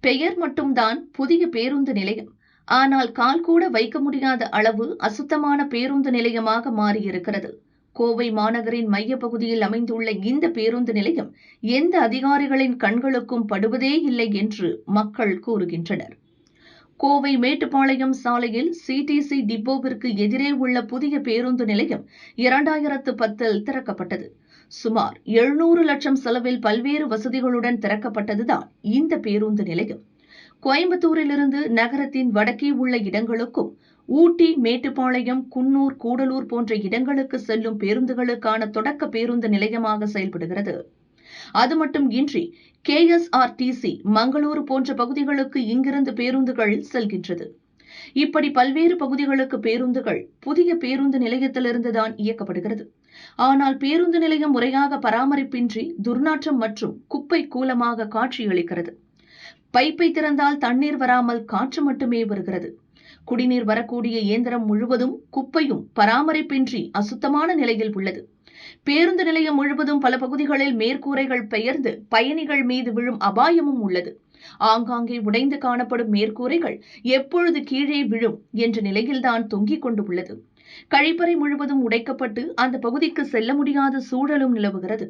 பெயர் மட்டும்தான் புதிய பேருந்து நிலையம். ஆனால் கால் கூட வைக்க முடியாத அளவு அசுத்தமான பேருந்து நிலையமாக மாறியிருக்கிறது. கோவை மாநகரின் மையப்பகுதியில் அமைந்துள்ள இந்த பேருந்து நிலையம் எந்த அதிகாரிகளின் கண்களுக்கும் படுவதே இல்லை என்று மக்கள் கூறுகின்றனர். கோவை மேட்டுப்பாளையம் சாலையில் சிடிசி டிப்போவிற்கு எதிரே உள்ள புதிய பேருந்து நிலையம் இரண்டாயிரத்து பத்தில் திறக்கப்பட்டது. சுமார் எழுநூறு லட்சம் செலவில் பல்வேறு வசதிகளுடன் திறக்கப்பட்டதுதான் இந்த பேருந்து நிலையம். கோயம்புத்தூரிலிருந்து நகரத்தின் வடக்கே உள்ள இடங்களுக்கும் ஊட்டி மேட்டுப்பாளையம் குன்னூர் கூடலூர் போன்ற இடங்களுக்கு செல்லும் பேருந்துகளுக்கான தொடக்க பேருந்து நிலையமாக செயல்படுகிறது. அது மட்டும் இன்றி கேஎஸ்ஆர்டிசி மங்களூரு போன்ற பகுதிகளுக்கு இங்கிருந்து பேருந்துகள் செல்கின்றது. இப்படி பல்வேறு பகுதிகளுக்கு பேருந்துகள் புதிய பேருந்து நிலையத்திலிருந்துதான் இயக்கப்படுகிறது. ஆனால் பேருந்து நிலையம் முறையாக பராமரிப்பின்றி துர்நாற்றம் மற்றும் குப்பை கூலமாக காட்சியளிக்கிறது பைப்பை திறந்தால் தண்ணீர் வராமல் காற்று மட்டுமே வருகிறது. குடிநீர் வரக்கூடிய இயந்திரம் முழுவதும் குப்பையும் பராமரிப்பின்றி அசுத்தமான நிலையில் உள்ளது. பேருந்து நிலையம் முழுவதும் பல பகுதிகளில் மேற்கூரைகள் பெயர்ந்து பயணிகள் மீது விழும் அபாயமும் உள்ளது. ஆங்காங்கே உடைந்து காணப்படும் மேற்கூரைகள் எப்பொழுது கீழே விழும் என்ற நிலையில்தான் தொங்கிக் கொண்டு உள்ளது. கழிப்பறை முழுவதும் உடைக்கப்பட்டு அந்த பகுதிக்கு செல்ல முடியாத சூழலும் நிலவுகிறது.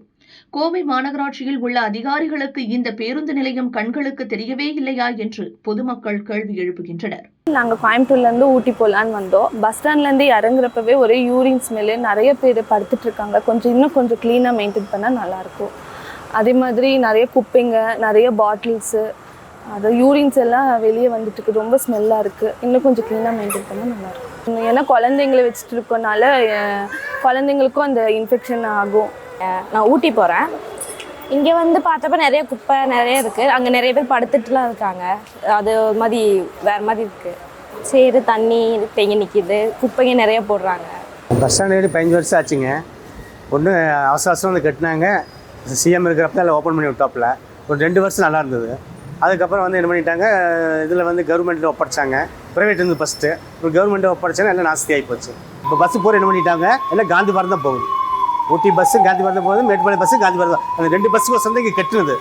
கோவை மாநகராட்சியில் உள்ள அதிகாரிகளுக்கு இந்த பேருந்து நிலையம் கண்களுக்கு தெரியவே இல்லையா என்று பொதுமக்கள் கேள்வி எழுப்புகின்றனர். நாங்கள் கோயம்புத்தூர்லேருந்து ஊட்டி போகலான்னு வந்தோம். பஸ் ஸ்டாண்ட்லேருந்து இறங்குறப்பவே ஒரே யூரின் ஸ்மெல்லு நிறைய பேர் படுத்துட்டு இருக்காங்க. கொஞ்சம் இன்னும் கொஞ்சம் க்ளீனாக மெயின்டைன் பண்ணால் நல்லாயிருக்கும் அதே மாதிரி நிறைய குப்பைங்க நிறைய பாட்டில்ஸு அது யூரின்ஸ் எல்லாம் வெளியே வந்துட்டு இருக்கு ரொம்ப ஸ்மெல்லாக இருக்குது இன்னும் கொஞ்சம் க்ளீனாக மெயின்டைன் பண்ணால் நல்லாயிருக்கும் ஏன்னா குழந்தைங்களை வச்சுட்டு இருக்கனால குழந்தைங்களுக்கும் அந்த இன்ஃபெக்ஷன் ஆகும். நான் ஊட்டி போகிறேன் இங்கே வந்து பார்த்தப்ப நிறைய குப்பை நிறைய இருக்குது அங்கே நிறைய பேர் படுத்துட்டுலாம் இருக்காங்க. அது ஒரு மாதிரி வேறு மாதிரி இருக்குது சேறு தண்ணி தேங்கி நிற்கிது குப்பைங்க நிறைய போடுறாங்க. பஸ் ஸ்டாண்ட் பதினஞ்சு வருஷம் ஆச்சுங்க. ஒன்று அவசர அவசரம் வந்து கட்டினாங்க. சிஎம் இருக்கிறப்ப எல்லாம் ஓப்பன் பண்ணி விட்டாப்புல. ஒரு ரெண்டு வருஷம் நல்லா இருந்தது. அதுக்கப்புறம் வந்து என்ன பண்ணிட்டாங்க இதில் வந்து கவர்மெண்ட்டில் ஒப்படைச்சாங்க. ப்ரைவேட் வந்து ஃபஸ்ட்டு இப்போ கவர்மெண்ட்டை ஒப்படைச்சாங்க எல்லாம் நாஸ்தி ஆகி போச்சு. இப்போ பஸ்ஸு போகிற என்ன பண்ணிட்டாங்க எல்லாம் காந்திபாரம் தான் போகுது. ஊட்டி பஸ்ஸு காந்திபாரம் தான் போகுது மேட்டுப்பாளையம் பஸ்ஸு காந்திபாரம் தான். அந்த ரெண்டு பஸ்ஸுக்கு சந்தைக்கு கட்டுனது.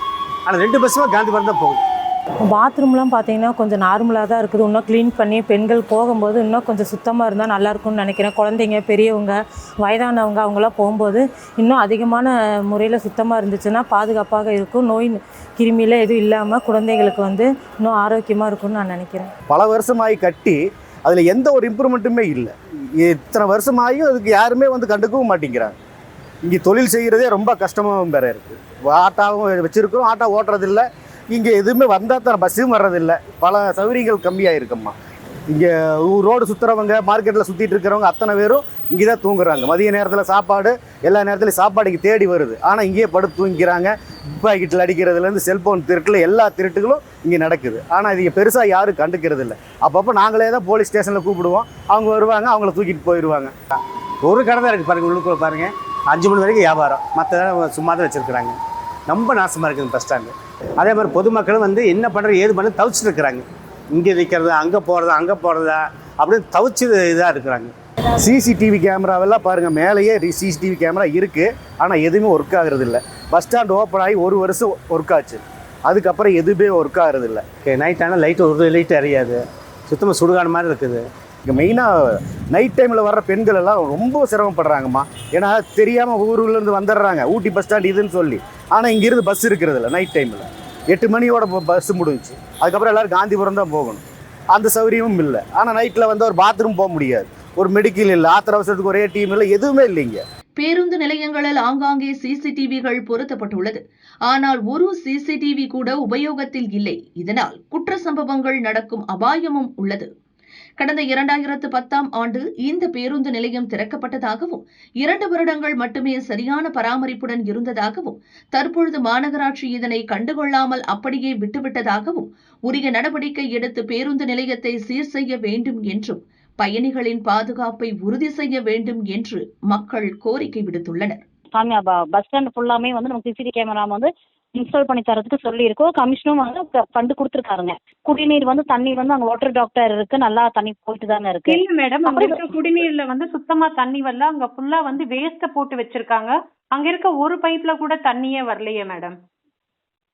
ஆனால் ரெண்டு பஸ்ஸுமே காந்திபாரம் தான் போகுது. பாத்ரூம்லாம் பார்த்தீங்கன்னா கொஞ்சம் நார்மலாக தான் இருக்குது. இன்னும் க்ளீன் பண்ணி பெண்கள் போகும்போது இன்னும் கொஞ்சம் சுத்தமாக இருந்தால் நல்லாயிருக்கும்னு நினைக்கிறேன். குழந்தைங்க பெரியவங்க வயதானவங்க அவங்களாம் போகும்போது இன்னும் அதிகமான முறையில் சுத்தமாக இருந்துச்சுன்னா பாதுகாப்பாக இருக்கும். நோய் கிருமியில் எதுவும் இல்லாமல் குழந்தைகளுக்கு வந்து இன்னும் ஆரோக்கியமாக இருக்கும்னு நான் நினைக்கிறேன். பல வருஷமாகி கட்டி அதில் எந்த ஒரு இம்ப்ரூவ்மெண்ட்டுமே இல்லை. இத்தனை வருஷமாகியும் அதுக்கு யாருமே வந்து கண்டுக்கவும் மாட்டேங்கிறாங்க. இங்கே தொழில் செய்கிறதே ரொம்ப கஷ்டமாகவும் வேற இருக்குது ஆட்டாவும் வச்சுருக்கோம் ஆட்டோ ஓட்டுறதில்ல. இங்கே எதுவுமே வந்தால் தான் பஸ்ஸும் வர்றதில்லை. பல சௌகரியங்கள் கம்மியாக இருக்கும்மா இங்கே ரோடு சுற்றுறவங்க மார்க்கெட்டில் சுற்றிட்டு இருக்கிறவங்க அத்தனை பேரும் இங்கே தான் தூங்குறாங்க. மதிய நேரத்தில் சாப்பாடு எல்லா நேரத்துலையும் சாப்பாடு இங்கே தேடி வருது. ஆனால் இங்கேயே படுத்து தூங்கிக்கிறாங்க. பாக்கெட்டில் அடிக்கிறதுலேருந்து செல்ஃபோன் திருட்டில் எல்லா திருட்டுகளும் இங்கே நடக்குது. ஆனால் இது பெருசாக யாரும் கண்டுக்கிறது இல்லை அப்பப்போ நாங்களே தான் போலீஸ் ஸ்டேஷனில் கூப்பிடுவோம். அவங்க வருவாங்க அவங்கள தூக்கிட்டு போயிடுவாங்க ஒரு கடை தான் இருக்குது பாருங்கள் உள்ளுக்குள்ளே பாருங்கள் அஞ்சு மணி வரைக்கும் வியாபாரம். மற்ற சும்மா தான் வச்சுருக்குறாங்க. ரொம்ப நாசமாக இருக்குது பஸ் ஸ்டாண்டு அதே மாதிரி பொதுமக்களும் வந்து என்ன பண்ணுறது ஏது பண்ண தவிச்சிட்டு இருக்கிறாங்க இங்கே நிற்கிறதா அங்கே போகிறதா அங்கே போகிறதா அப்படின்னு தவிச்சு இதாக இருக்கிறாங்க. சிசிடிவி கேமராவெல்லாம் பாருங்கள் மேலேயே சிசிடிவி கேமரா இருக்குது ஆனால் எதுவுமே ஒர்க் ஆகுறது இல்லை. பஸ் ஸ்டாண்ட் ஓப்பன் ஆகி ஒரு வருஷம் ஒர்க் ஆச்சு. அதுக்கப்புறம் எதுவுமே ஒர்க் ஆகுறது இல்லை. நைட் ஆனால் லைட்டு ஒரு லைட் அறியாது சுத்தமாக சுடுகாடு மாதிரி இருக்குது. இங்கே மெயினாக நைட் டைமில் வர்ற பெண்கள் எல்லாம் ரொம்ப சிரமப்படுறாங்கம்மா. ஏன்னா தெரியாமல் ஊர்லேருந்து வந்துடுறாங்க. ஊட்டி பஸ் ஸ்டாண்ட் இதுன்னு சொல்லி. ஆனால் இங்கேருந்து பஸ் இருக்கிறது இல்லை நைட் டைமில் எட்டு மணியோட பஸ் முடிஞ்சுச்சு. அதுக்கப்புறம் எல்லோரும் காந்திபுரம் தான் போகணும். அந்த சௌகரியமும் இல்லை. ஆனால் நைட்டில் வந்து ஒரு பாத்ரூம் போக முடியாது. ஒரு மெடிக்கல் இல்லை ஆத்திர அவசரத்துக்கு ஒரே டீம் இல்லை எதுவுமே இல்லைங்க பேருந்து நிலையங்களில் ஆங்காங்கே சிசிடிவிகள் பொருத்தப்பட்டுள்ளது. ஆனால் ஒரு சிசிடிவி கூட உபயோகத்தில் இல்லை. இதனால் குற்ற சம்பவங்கள் நடக்கும் அபாயமும் உள்ளது. கடந்த இரண்டாயிரத்து பத்தாம் ஆண்டு இந்த பேருந்து நிலையம் திறக்கப்பட்டதாகவும் இரண்டு வருடங்கள் மட்டுமே சரியான பராமரிப்புடன் இருந்ததாகவும் தற்பொழுது மாநகராட்சி இதனை கண்டுகொள்ளாமல் அப்படியே விட்டுவிட்டதாகவும் உரிய நடவடிக்கை எடுத்து பேருந்து நிலையத்தை சீர் செய்ய வேண்டும் என்றும் பயணிகளின் பாதுகாப்பை உறுதி செய்ய வேண்டும் என்று மக்கள் கோரிக்கை விடுத்துள்ளனர். சாமி பஸ் ஸ்டாண்ட் ஃபுல்லாமே வந்து நமக்கு சிசிடிவி கேமரா வந்து இன்ஸ்டால் பண்ணி தரதுக்கு சொல்லியிருக்கோம். கமிஷனும் வந்து ஃபண்டு கொடுத்துருக்காருங்க. குடிநீர் வந்து தண்ணீர் வந்து அங்கே வாட்டர் டாக்டர் இருக்கு. நல்லா தண்ணி போயிட்டு தாங்க இருக்கு. இல்ல மேடம் அங்க இருக்க குடிநீர்ல வந்து சுத்தமா தண்ணி வரல. அங்க ஃபுல்லா வந்து வேஸ்ட போட்டு வச்சிருக்காங்க. அங்க இருக்க ஒரு பைப்ல கூட தண்ணியே வரலையே மேடம்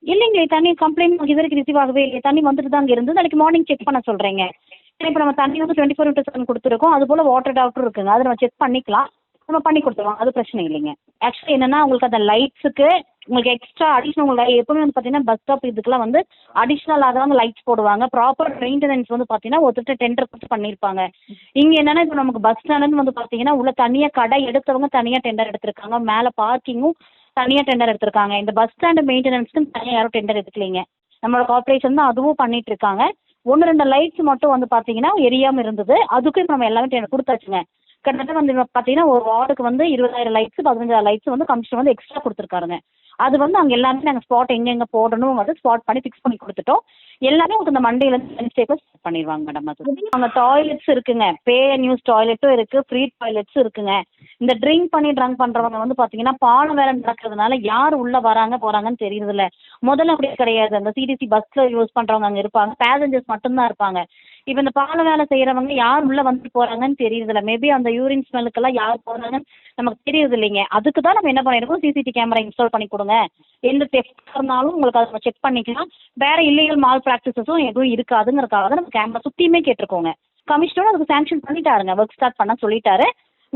இல்லைங்களே தண்ணி கம்ப்ளைண்ட் இது வரைக்கும் ரிசீவ் ஆகவே இல்லையே. தண்ணி வந்துட்டு தான் இருந்து நாளைக்கு மார்னிங் செக் பண்ண சொல்கிறீங்க இப்போ நம்ம தண்ணி வந்து டுவெண்ட்டி ஃபோர் இன்ட்டு செவன் கொடுத்துருக்கோம். அது போல் வாட்டர் டாக்டர் இருக்குங்க. அதை நம்ம செக் பண்ணிக்கலாம். நம்ம பண்ணி கொடுத்துருவோம். அது பிரச்சனை இல்லைங்க. ஆக்சுவலி என்னன்னா உங்களுக்கு அந்த லைட்ஸுக்கு உங்களுக்கு எக்ஸ்ட்ரா அடிஷ்னல் உங்களுக்கு எப்பவுமே வந்து பார்த்தீங்கன்னா பஸ் ஸ்டாப் இதுக்கெல்லாம் வந்து அடிஷ்னலாக வந்து லைட்ஸ் போடுவாங்க. ப்ராப்பர் மெயின்டெனன்ஸ் வந்து பார்த்தீங்கன்னா ஒருத்தர் டெண்டர் கொடுத்து பண்ணியிருப்பாங்க இங்கே என்னன்னா இப்போ நமக்கு பஸ் ஸ்டாண்டுன்னு வந்து பார்த்தீங்கன்னா உள்ள தனியாக கடை எடுத்தவங்க தனியாக டெண்டர் எடுத்திருக்காங்க. மேலே பார்க்கிங்கும் தனியாக டெண்டர் எடுத்திருக்காங்க. இந்த பஸ் ஸ்டாண்டு மெயின்டெனன்ஸ்க்கு தனியாக யாரும் டெண்டர் எடுக்கலைங்க. நம்மளோட கார்பரேஷன் தான் அதுவும் பண்ணிட்டு இருக்காங்க. ஒன்று ரெண்டு லைட்ஸ் மட்டும் வந்து பார்த்தீங்கன்னா எரியாமல் இருந்தது. அதுக்கும் இப்போ நம்ம எல்லாமே டெண்டர் கொடுத்தாச்சுங்க. கிட்டத்தட்ட வந்து பார்த்தீங்கன்னா ஒரு வார்டுக்கு வந்து இருபதாயிரம் லைட்ஸ் பதினஞ்சாயிரம் லைட்ஸ் வந்து கமிஷன் வந்து எக்ஸ்ட்ரா கொடுத்துருக்காருங்க. அது வந்து அங்கே எல்லாமே நாங்கள் ஸ்பாட் எங்கெங்கே போடணும் வந்து ஸ்பாட் பண்ணி ஃபிக்ஸ் பண்ணி கொடுத்துட்டோம். எல்லாமே உங்களுக்கு இந்த மண்டேலேருந்து வென்ஸ்டேக்கு பண்ணிடுவாங்க மேடம் அது. அங்கே டாய்லெட்ஸ் இருக்குங்க. பே அண்ட் யூஸ் டாய்லெட்டும் இருக்குது ஃப்ரீ டாய்லெட்ஸும் இருக்குங்க. இந்த ட்ரிங்க் பண்ணி ட்ரங்க் பண்ணுறவங்க வந்து பார்த்தீங்கன்னா பாலம் வேலை நடக்கிறதுனால யார் உள்ளே வராங்க போகிறாங்கன்னு தெரியறதில்ல. முதல்ல அப்படி கிடையாது. அந்த சிடிசி பஸ்ஸில் யூஸ் பண்ணுறவங்க அங்கே இருப்பாங்க. பேசஞ்சர்ஸ் மட்டும்தான் இருப்பாங்க. இப்போ இந்த பால வேலை செய்கிறவங்க யார் உள்ளே வந்துட்டு போகிறாங்கன்னு தெரியறதில்ல. மேபி அந்த யூரின் ஸ்மெல்லுக்கெல்லாம் யார் போகிறாங்கன்னு நமக்கு தெரியுறது இல்லைங்க அதுக்கு தான் நம்ம என்ன பண்ணிருக்கோம்? சிசிடி கேமரா இன்ஸ்டால் பண்ணி கொடுங்க. எந்த டெஸ்ட் இருந்தாலும் உங்களுக்கு அதை நம்ம செக் பண்ணிக்கலாம். வேற இல்லீகல் மால் ப்ராக்டிசஸும் எதுவும் இருக்காதுங்கிறதுக்காக தான் நம்ம கேமரா சுற்றியுமே கேட்டிருக்கோங்க. கமிஷனரும் அதுக்கு சாங்ஷன் பண்ணிட்டாருங்க. ஒர்க் ஸ்டார்ட் பண்ண சொல்லிட்டாரு.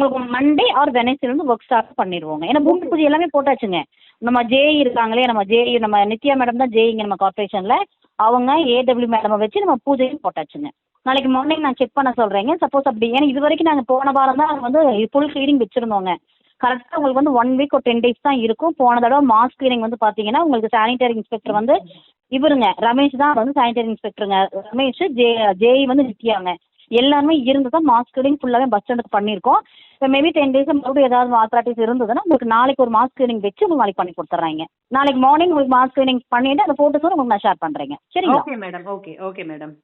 உங்களுக்கு மண்டே ஆர் வெனஸ்டேலேருந்து ஒர்க் ஸ்டார்ட் பண்ணிடுவோங்க. ஏன்னா பூமி பூஜை எல்லாமே போட்டாச்சுங்க. நம்ம ஜேஇ இருக்காங்களே நம்ம ஜேஇ நம்ம நித்யா மேடம் தான் ஜேஇங்க நம்ம கார்பரேஷனில் அவங்க ஏடபிள்யூ மேடமை வச்சு நம்ம பூஜையும் போட்டாச்சுங்க. நாளைக்கு மார்னிங் நான் செக் பண்ண சொல்கிறேங்க சப்போஸ் அப்படி ஏன்னா இது வரைக்கும் நாங்கள் போன வாரம் தான் வந்து ஃபுல் க்ளீனிங் வச்சுருந்தோங்க. கரெக்டாக உங்களுக்கு வந்து ஒன் வீக் ஒரு டென் டேஸ் தான் இருக்கும். போன தடவை மாஸ் க்ளீனிங் வந்து பார்த்தீங்கன்னா உங்களுக்கு சானிடரி இன்ஸ்பெக்டர் வந்து இவருங்க ரமேஷ் தான் வந்து சானிடரி இன்ஸ்பெக்டருங்க ரமேஷ் ஜே ஜேஇ வந்து நித்யாங்க. எல்லாருமே இருந்து தான் மாஸ் க்ளீனிங் ஃபுல்லாகவே பஸ் ஸ்டாண்டுக்கு பண்ணியிருக்கோம். இப்போ மேபி டென் டேஸ் மறுபடியும் ஏதாவது ஆத்ராட்டிஸ் இருந்ததுன்னா உங்களுக்கு நாளைக்கு ஒரு மாஸ் க்ளீனிங் வச்சு உங்களுக்கு நாளைக்கு பண்ணி கொடுத்துட்றாங்க நாளைக்கு மார்னிங் உங்களுக்கு மாஸ் க்ளீனிங் பண்ணிட்டு அந்த ஃபோட்டோஸும் உங்களுக்கு நான் ஷேர் பண்ணுறேங்க சரிங்களா? Okay madam okay okay madam